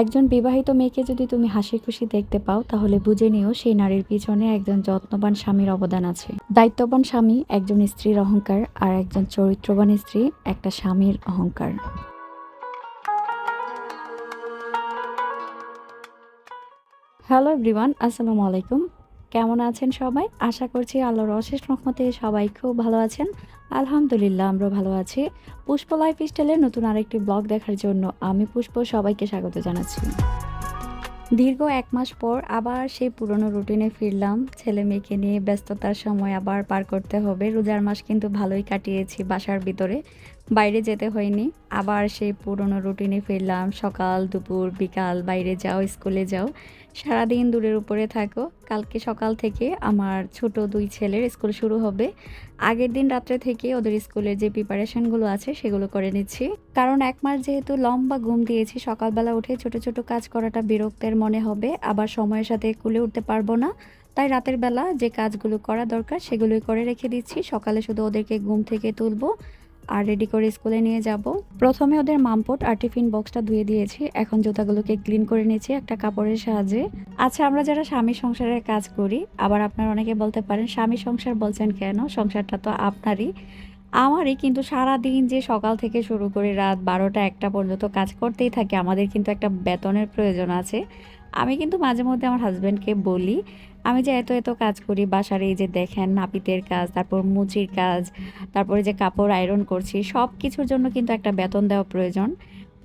একজন বিবাহিত মেয়েকে যদি তুমি হাসি খুশি দেখতে পাও, তাহলে বুঝে নিও সেই নারীর পিছনে একজন যত্নবান স্বামীর অবদান আছে। দায়িত্ববান স্বামী একজন স্ত্রীর অহংকার আর একজন চরিত্রবান স্ত্রী একটা স্বামীর অহংকার। হ্যালো এভরিওয়ান, আসসালামু আলাইকুম। কেমন আছেন সবাই? আশা করছি আল্লাহর অশেষ রহমতে সবাই খুব ভালো আছেন। আলহামদুলিল্লাহ, আমরা ভালো আছি। পুষ্প লাইফ স্টাইলের নতুন আরেকটি ব্লগ দেখার জন্য আমি পুষ্প সবাইকে স্বাগত জানাচ্ছি। দীর্ঘ এক মাস পর আবার সেই পুরনো রুটিনে ফিরলাম। ছেলে মেয়েকে নিয়ে ব্যস্ততার সময় আবার পার করতে হবে। রোজার মাস কিন্তু ভালোই কাটিয়েছি বাসার ভিতরে। বাইরে যেতে হয়নি। আবার সেই পুরনো রুটিনে ফিরলাম, সকাল, দুপুর, বিকাল, বাইরে যাও, স্কুলে যাও। সারাদিন দূরের উপরে থাকো। কালকে সকাল থেকে আমার ছোট দুই ছেলের স্কুল শুরু হবে। আগের দিন রাত্রে থেকে ওদের স্কুলের যে প্রিপারেশনগুলো আছে, সেগুলো করে নিচ্ছি। কারণ এক মাস যেহেতু লম্বা ঘুম দিয়েছি, সকালবেলা উঠে ছোট ছোট কাজ করাটা বিরক্তের মনে হবে। আবার সময়ের সাথে কুলে উঠতে পারব না। তাই রাতের বেলা যে কাজগুলো করা দরকার, সেগুলোই করে রেখে দিচ্ছি। সকালে শুধু ওদেরকে ঘুম থেকে তুলবো। আর রেডি করে স্কুলে নিয়ে যাব। প্রথমে ওদের মামপট আর টিফিন বক্সটা ধুয়ে দিয়েছি। এখন জুতাগুলোকে ক্লিন করে নিয়েছি একটা কাপড়ের সাহায্যে। আচ্ছা আমরা যারা স্বামী সংসারের কাজ করি, আবার আপনারা অনেকে বলতে পারেন, স্বামী সংসার বলছেন কেন? সংসারটা তো আপনারই। আমারই কিন্তু সারা দিন যে সকাল থেকে শুরু করে রাত বারোটা একটা পর্যন্ত কাজ করতেই থাকে। আমাদের কিন্তু একটা বেতনের প্রয়োজন আছে। আমি কিন্তু মাঝে মধ্যে আমার হাজব্যান্ডকে বলি, আমি যে এত এত কাজ করি, বাসার এই যে দেখেন নাপিতের কাজ, তারপর মুচির কাজ, তারপরে যে কাপড় আয়রন করছি সব কিছুর জন্য কিন্তু একটা বেতন দেওয়া প্রয়োজন।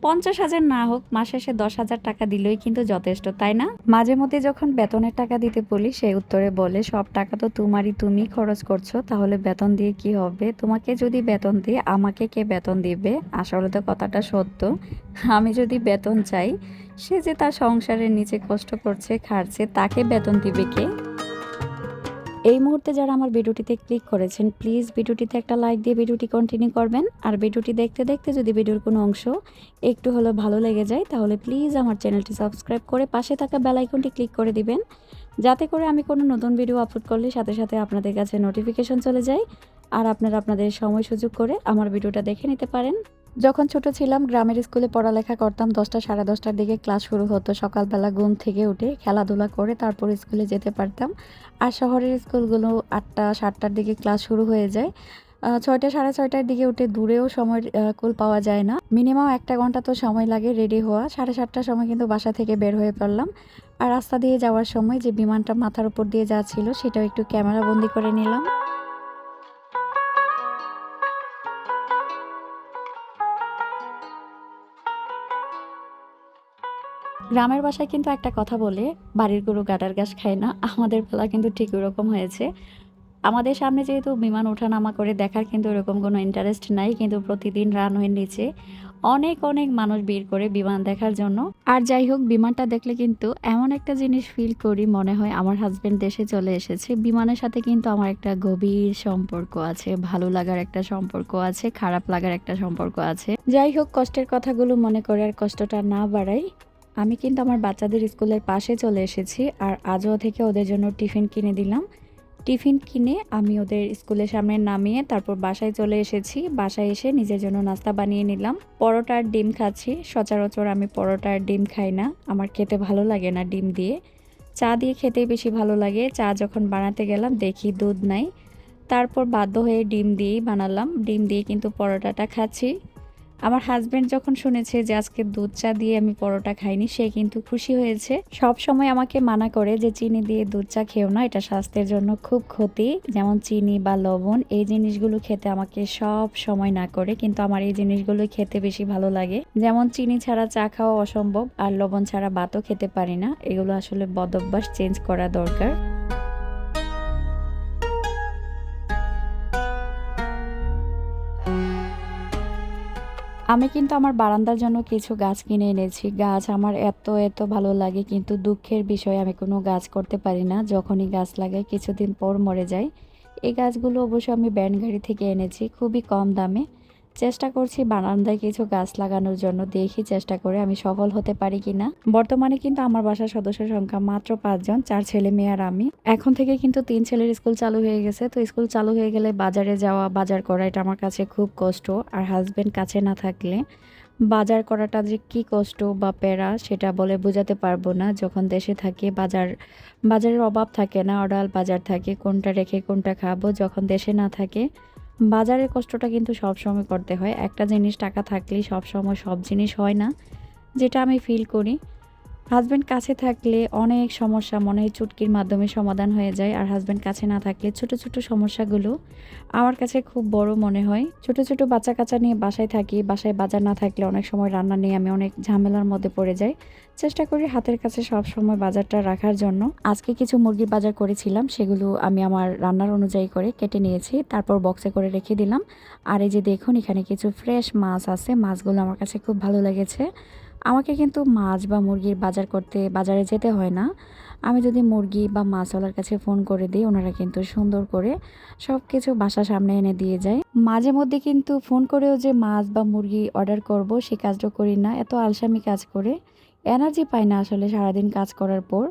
পঞ্চাশ হাজার না হোক, মাসে সে দশ হাজার টাকা দিলেই কিন্তু যথেষ্ট, তাই না? মাঝে মধ্যে যখন বেতনের টাকা দিতে বলি, সে উত্তরে বলে, সব টাকা তো তোমারই, তুমি খরচ করছ, তাহলে বেতন দিয়ে কি হবে? তোমাকে যদি বেতন দিই আমাকে কে বেতন দিবে? আসলে তো কথাটা সত্য। আমি যদি বেতন চাই, সে যে তার সংসারের নিচে কষ্ট করছে খাচ্ছে তাকে বেতন দিবে কে? এই মুহূর্তে যারা আমার ভিডিওটিতে ক্লিক করেছেন প্লিজ ভিডিওটিতে একটা লাইক দিয়ে ভিডিওটি কন্টিনিউ করবেন। আর ভিডিওটি দেখতে দেখতে যদি ভিডিওর কোনো অংশ একটু হলেও ভালো লেগে যায়, তাহলে প্লিজ আমার চ্যানেলটি সাবস্ক্রাইব করে পাশে থাকা বেল আইকনটি ক্লিক করে দিবেন। যাতে করে আমি কোনো নতুন ভিডিও আপলোড করলে সাথে সাথে আপনাদের কাছে নোটিফিকেশন চলে যায়, আর আপনারা আপনাদের সময় সুযোগ করে আমার ভিডিওটা দেখে নিতে পারেন। যখন ছোট ছিলাম, গ্রামের স্কুলে পড়ালেখা করতাম, দশটা সাড়ে দশটার দিকে ক্লাস শুরু হতো। সকালবেলা ঘুম থেকে উঠে খেলাধুলা করে তারপর স্কুলে যেতে পারতাম। আর শহরের স্কুলগুলো আটটা, সাতটার দিকে ক্লাস শুরু হয়ে যায়। ছয়টা, সাড়ে ছয়টার দিকে উঠে দূরেও সময় কুল পাওয়া যায় না। মিনিমাম একটা ঘণ্টা তো সময় লাগে রেডি হওয়া। সাড়ে সাতটার সময় কিন্তু বাসা থেকে বের হয়ে পড়লাম। আর রাস্তা দিয়ে যাওয়ার সময় যে বিমানটা মাথার উপর দিয়ে যাচ্ছিল, সেটাও একটু ক্যামেরা বন্দি করে নিলাম। গ্রামের বাসায় কিন্তু একটা কথা বলে, বাড়ির গরু গাটার গাছ খায় না, আমাদের বেলা কিন্তু ঠিক ওরকম হয়েছে। আমাদের সামনে যেহেতু বিমান ওঠানামা করে দেখার কিন্তু ওরকম কোনো ইন্টারেস্ট নাই, কিন্তু প্রতিদিন রানওয়ের নিচে অনেক অনেক মানুষ ভিড় করে বিমান দেখার জন্য। আর যাই হোক, বিমানটা দেখলে কিন্তু এমন একটা জিনিস ফিল করি মনে হয় আমার হাজবেন্ড দেশে চলে এসেছে। বিমানের সাথে কিন্তু আমার একটা গভীর সম্পর্ক আছে, ভালো লাগার একটা সম্পর্ক আছে, খারাপ লাগার একটা সম্পর্ক আছে। যাই হোক, কষ্টের কথাগুলো মনে করে আর কষ্টটা না বাড়াই। আমি কিন্তু আমার বাচ্চাদের স্কুলের পাশে চলে এসেছি আর আজও থেকে ওদের জন্য টিফিন কিনে দিলাম। টিফিন কিনে আমি ওদের স্কুলের সামনে নামিয়ে তারপর বাসায় চলে এসেছি। বাসায় এসে নিজের জন্য নাস্তা বানিয়ে নিলাম। পরোটার ডিম খাচ্ছি। সচরাচর আমি পরোটার ডিম খাই না। আমার খেতে ভালো লাগে না ডিম দিয়ে। চা দিয়ে খেতেই বেশি ভালো লাগে। চা যখন বানাতে গেলাম দেখি দুধ নাই। তারপর বাধ্য হয়ে ডিম দিয়েই বানালাম। ডিম দিয়ে কিন্তু পরোটাটা খাচ্ছি। আমার হাজবেন্ড যখন শুনেছে যে আজকে দুধ চা দিয়ে আমি পরোটা খাইনি, সে কিন্তু খুশি হয়েছে। সব সময় আমাকে মানা করে যে চিনি দিয়ে দুধ চা খেও না, এটা স্বাস্থ্যের জন্য খুব ক্ষতি। যেমন চিনি বা লবণ, এই জিনিসগুলো খেতে আমাকে সব সময় না করে, কিন্তু আমার এই জিনিসগুলো খেতে বেশি ভালো লাগে। যেমন চিনি ছাড়া চা খাওয়া অসম্ভব, আর লবণ ছাড়া ভাতও খেতে পারি না। এগুলো আসলে বদভ্যাস চেঞ্জ করা দরকার। আমি কিন্তু আমার বারান্দার জন্য কিছু গাছ কিনে এনেছি। গাছ আমার এত এত ভালো লাগে, কিন্তু দুঃখের বিষয়, আমি কোনো গাছ করতে পারি না। যখনই গাছ লাগাই, কিছুদিন পর মরে যায় এই গাছগুলো অবশ্য আমি ব্যান্ড গাড়ি থেকে এনেছি, খুবই কম দামে। চেষ্টা করছি বারান্দায় কিছু গাছ লাগানোর জন্য, দেখি চেষ্টা করে আমি সফল হতে পারি কিনা। বর্তমানে কিন্তু আমার বাসার সদস্য সংখ্যা মাত্র পাঁচজন, চার ছেলে মেয়ে আর আমি। এখন থেকে কিন্তু তিন ছেলের স্কুল চালু হয়ে গেছে, তো স্কুল চালু হয়ে গেলে বাজারে যাওয়া, বাজার করা, এটা আমার কাছে খুব কষ্ট। আর হাজবেন্ড কাছে না থাকলে বাজার করাটা যে কী কষ্ট বা প্যারা, সেটা বলে বোঝাতে পারব না। যখন দেশে থাকি, বাজার, বাজারের অভাব থাকে না, অডাল বাজার থাকে, কোনটা রেখে কোনটা খাব। যখন দেশে না থাকে বাজারের কষ্টটা কিন্তু সব সময় করতে হয়। একটা জিনিস টাকা থাকলেই সব সময় সব জিনিস হয় না। যেটা আমি ফিল করি হাজব্যান্ড কাছে থাকলে অনেক সমস্যা, মনে হয় চুটকির মাধ্যমে সমাধান হয়ে যায়। আর হাজব্যান্ড কাছে না থাকলে ছোট ছোট সমস্যাগুলো আমার কাছে খুব বড় মনে হয়। ছোট ছোট বাচ্চা কাচ্চা নিয়ে বাসায় থাকি, বাসায় বাজার না থাকলে অনেক সময় রান্না নিয়ে আমি অনেক ঝামেলার মধ্যে পড়ে যাই। চেষ্টা করি হাতের কাছে সব সময় বাজারটা রাখার জন্য। আজকে কিছু মুরগির বাজার করেছিলাম, সেগুলো আমি আমার রান্নার অনুযায়ী করে কেটে নিয়েছি। তারপর বক্সে করে রেখে দিলাম। আর এই যে দেখুন, এখানে কিছু ফ্রেশ মাছ আছে। মাছগুলো আমার কাছে খুব ভালো লেগেছে। আমাকে কিন্তু মাছ বা মুরগির বাজার করতে বাজারে যেতে হয় না। আমি যদি মুরগি বা মাছওয়ালার কাছে ফোন করে দিই, ওনারা কিন্তু সুন্দর করে সব কিছু বাসার সামনে এনে দিয়ে যায়। মাঝে মধ্যে কিন্তু ফোন করেও যে মাছ বা মুরগি অর্ডার করব, সে কাজটা করি না। এত আলসামি কাজ করে, এনার্জি পাই না আসলে সারাদিন কাজ করার পর।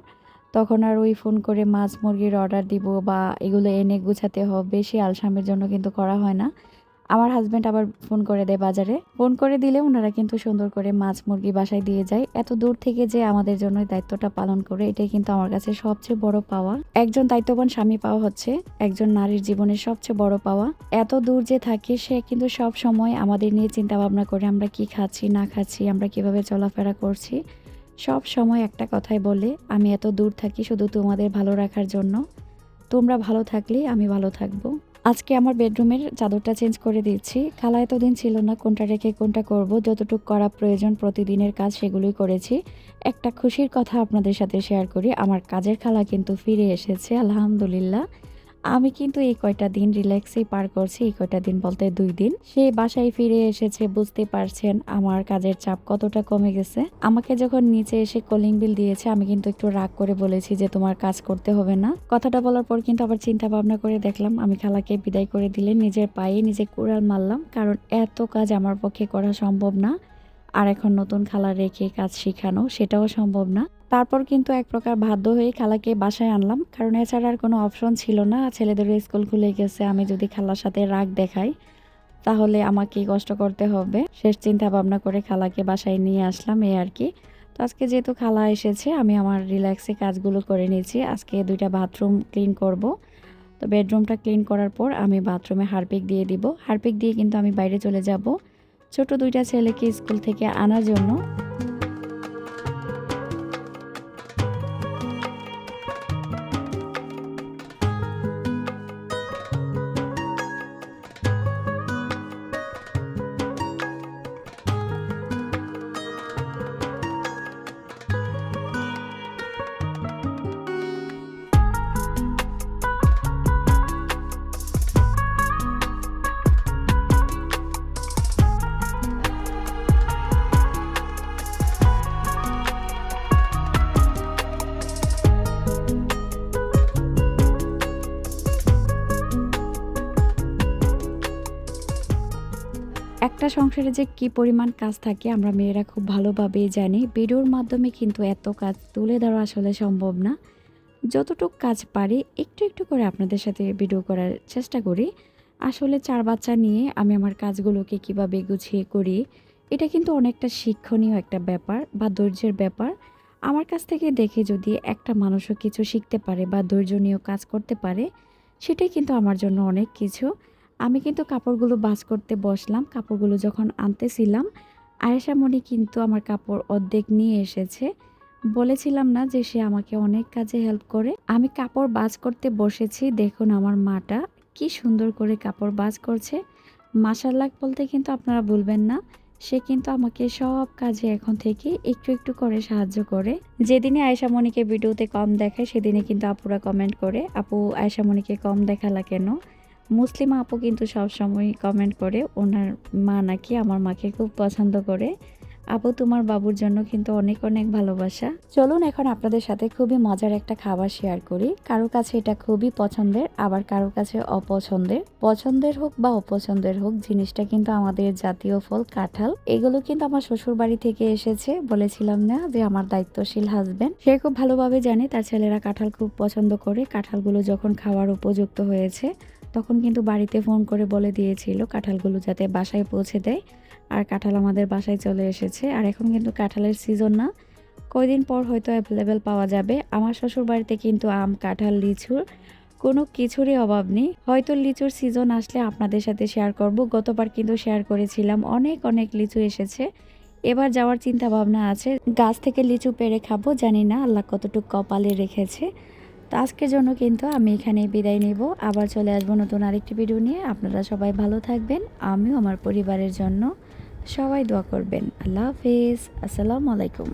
তখন আর ওই ফোন করে মাছ, মুরগির অর্ডার দিব বা এগুলো এনে গুছাতে হবে, সে আলসামের জন্য কিন্তু করা হয় না। আমার হাজব্যান্ড আবার ফোন করে দেয় বাজারে। ফোন করে দিলে ওনারা কিন্তু সুন্দর করে মাছ মুরগি বাসায় দিয়ে যায়। এত দূর থেকে যে আমাদের জন্য দায়িত্বটা পালন করে, এটাই কিন্তু আমার কাছে সবচেয়ে বড় পাওয়া। একজন দায়িত্ববান স্বামী পাওয়া হচ্ছে, একজন নারীর জীবনের সবচেয়ে বড় পাওয়া। এত দূর যে থাকে, সে কিন্তু সব সময় আমাদের নিয়ে চিন্তা ভাবনা করে, আমরা কি খাচ্ছি, না খাচ্ছি, আমরা কীভাবে চলাফেরা করছি। সব সময় একটা কথাই বলে, আমি এত দূর থাকি শুধু তোমাদের ভালো রাখার জন্য। তোমরা ভালো থাকলে আমি ভালো থাকব। আজকে আমার বেডরুমের চাদরটা চেঞ্জ করে দিচ্ছি খালা এতদিন ছিল না, কোনটা রেখে কোনটা করব, যতটুকু করা প্রয়োজন প্রতিদিনের কাজ সেগুলোই করেছি। একটা খুশির কথা আপনাদের সাথে শেয়ার করি, আমার কাজের খালা কিন্তু ফিরে এসেছে, আলহামদুলিল্লাহ। আমি কিন্তু এই কয়টা দিন রিল্যাক্সেই পার করছি, এই কয়টা দিন বলতে দুই দিন। সে বাসায় ফিরে এসেছে, বুঝতে পারছেন আমার কাজের চাপ কতটা কমে গেছে। আমাকে যখন নিচে এসে কলিং বিল দিয়েছে, আমি কিন্তু একটু রাগ করে বলেছি যে তোমার কাজ করতে হবে না। কথাটা বলার পর কিন্তু আবার চিন্তা ভাবনা করে দেখলাম, আমি খালাকে বিদায় করে দিলে নিজের পায়ে নিজে কুড়াল মারলাম, কারণ এত কাজ আমার পক্ষে করা সম্ভব না। আর এখন নতুন খালা রেখে কাজ শেখানো, সেটাও সম্ভব না। তারপর কিন্তু এক প্রকার বাধ্য হয়ে খালাকে বাসায় আনলাম। কারণ এছাড়া আর কোনো অপশন ছিল না। ছেলেদের স্কুল খুলে গেছে। আমি যদি খালার সাথে রাগ দেখাই, তাহলে আমাকে কষ্ট করতে হবে। শেষ চিন্তা ভাবনা করে খালাকে বাসায় নিয়ে আসলাম এই আর কি। তো আজকে যেহেতু খালা এসেছে, আমি আমার রিল্যাক্সে কাজগুলো করে নিয়েছি। আজকে দুইটা বাথরুম ক্লিন করব। তো বেডরুমটা ক্লিন করার পর আমি বাথরুমে হারপিক দিয়ে দিব। হারপিক দিয়ে কিন্তু আমি বাইরে চলে যাব। ছোট দুইটা ছেলেকে স্কুল থেকে আনার জন্য। একটা সংসারে যে কি পরিমাণ কাজ থাকে আমরা মেয়েরা খুব ভালোভাবেই জানি। ভিডিওর মাধ্যমে কিন্তু এত কাজ তুলে ধরা আসলে সম্ভব না। যতটুকু কাজ পারি একটু একটু করে আপনাদের সাথে ভিডিও করার চেষ্টা করি। আসলে চার বাচ্চা নিয়ে আমি আমার কাজগুলোকে কীভাবে গুছিয়ে করি, এটা কিন্তু অনেকটা শিক্ষণীয় একটা ব্যাপার বা ধৈর্যের ব্যাপার। আমার কাছ থেকে দেখে যদি একটা মানুষও কিছু শিখতে পারে বা ধৈর্য কাজ করতে পারে, সেটাই কিন্তু আমার জন্য অনেক কিছু। আমি কিন্তু কাপড়গুলো বাস করতে বসলাম, কাপড়গুলো যখন আনতেছিলাম, আয়েশা মনি কিন্তু আমার কাপড় অর্ধেক নিয়ে এসেছে। বলেছিলাম না যে সে আমাকে অনেক কাজে হেল্প করে। আমি কাপড় বাজ করতে বসেছি, দেখুন আমার মাটা কি সুন্দর করে কাপড় বাজ করছে। মাসাল্লাহ বলতে কিন্তু আপনারা বলবেন না, সে কিন্তু আমাকে সব কাজে এখন থেকে একটু একটু করে সাহায্য করে। যেদিনে আয়েশা মনিকে ভিডিওতে কম দেখায়, সেদিনে কিন্তু আপুরা কমেন্ট করে, আপু, আয়েশা মনিকে কম দেখালা কেন? মুসলিমা আপু কিন্তু সবসময় কমেন্ট করে, ওনার মা নাকি আমার মাকে খুব পছন্দ করে। আপু, তোমার বাবুর জন্য কিন্তু অনেক অনেক ভালোবাসা। চলুন এখন আপনাদের সাথে খুবই মজার একটা খাবার শেয়ার করি। কারও কাছে এটা খুবই পছন্দের, আবার কারও কাছে অপছন্দের। পছন্দের হোক বা অপছন্দের হোক, জিনিসটা কিন্তু আমাদের জাতীয় ফল কাঁঠাল। এগুলো কিন্তু আমার শ্বশুর বাড়ি থেকে এসেছে। বলেছিলাম না যে আমার দায়িত্বশীল হাজবেন্ড সে খুব ভালোভাবে জানে তার ছেলেরা কাঁঠাল খুব পছন্দ করে। কাঁঠালগুলো যখন খাওয়ার উপযুক্ত হয়েছে তখন কিন্তু বাড়িতে ফোন করে বলে দিয়েছিল কাঁঠালগুলো যাতে বাসায় পৌঁছে দেয়। আর কাঁঠাল আমাদের বাসায় চলে এসেছে। আর এখন কিন্তু কাঁঠালের সিজন না। কয়দিন পর হয়তো অ্যাভেলেবেল পাওয়া যাবে। আমার শ্বশুর বাড়িতে কিন্তু আম, কাঁঠাল, লিচুর কোনো কিছুরই অভাব নেই। হয়তো লিচুর সিজন আসলে আপনাদের সাথে শেয়ার করব। গতবার কিন্তু শেয়ার করেছিলাম। অনেক অনেক লিচু এসেছে। এবার যাওয়ার চিন্তা ভাবনা আছে। গাছ থেকে লিচু পেরে খাব। জানি না আল্লাহ কতটুকু কপালে রেখেছে। তো আজকের জন্য কিন্তু আমি এখানে বিদায় নেব। আবার চলে আসব নতুন আরেকটি ভিডিও নিয়ে। আপনারা সবাই ভালো থাকবেন। আমিও আমার পরিবারের জন্য সবাই দোয়া করবেন। আল্লাহ হাফিজ। আসসালামু আলাইকুম।